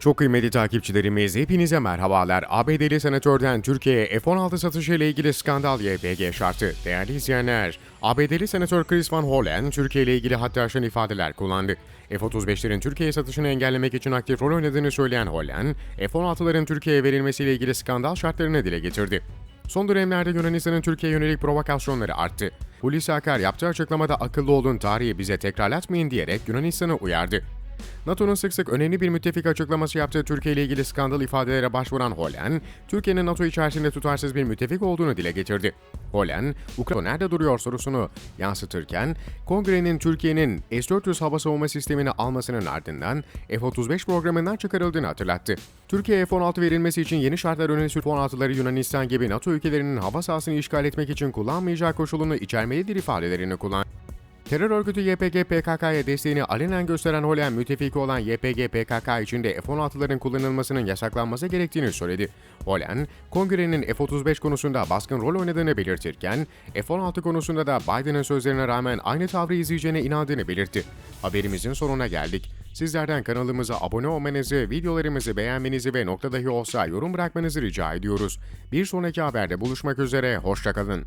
Çok kıymetli takipçilerimiz hepinize merhabalar. ABD'li senatörden Türkiye'ye F-16 satışı ile ilgili skandal YPG şartı. Değerli izleyenler, ABD'li senatör Chris Van Hollen Türkiye ile ilgili hatta aşan ifadeler kullandı. F-35'lerin Türkiye'ye satışını engellemek için aktif rol oynadığını söyleyen Hollen, F-16'ların Türkiye'ye verilmesiyle ilgili skandal şartlarını dile getirdi. Son dönemlerde Yunanistan'ın Türkiye'ye yönelik provokasyonları arttı. Hulusi Akar yaptığı açıklamada akıllı olun tarihi bize tekrarlatmayın diyerek Yunanistan'ı uyardı. NATO'nun sık sık önemli bir müttefik açıklaması yaptığı Türkiye ile ilgili skandal ifadelere başvuran Holen, Türkiye'nin NATO içerisinde tutarsız bir müttefik olduğunu dile getirdi. Holen, Ukrayna nerede duruyor sorusunu yansıtırken, Kongre'nin Türkiye'nin S-400 hava savunma sistemini almasının ardından F-35 programından çıkarıldığını hatırlattı. Türkiye F-16 verilmesi için yeni şartlar öne süren F-16'ları Yunanistan gibi NATO ülkelerinin hava sahasını işgal etmek için kullanmayacağı koşulunu içermelidir ifadelerini kullandı. Terör örgütü YPG PKK'ya desteğini alenen gösteren Holen müttefiki olan YPG PKK içinde F-16'ların kullanılmasının yasaklanması gerektiğini söyledi. Holen, Kongre'nin F-35 konusunda baskın rol oynadığını belirtirken, F-16 konusunda da Biden'ın sözlerine rağmen aynı tavrı izleyeceğine inandığını belirtti. Haberimizin sonuna geldik. Sizlerden kanalımıza abone olmanızı, videolarımızı beğenmenizi ve nokta dahi olsa yorum bırakmanızı rica ediyoruz. Bir sonraki haberde buluşmak üzere, hoşçakalın.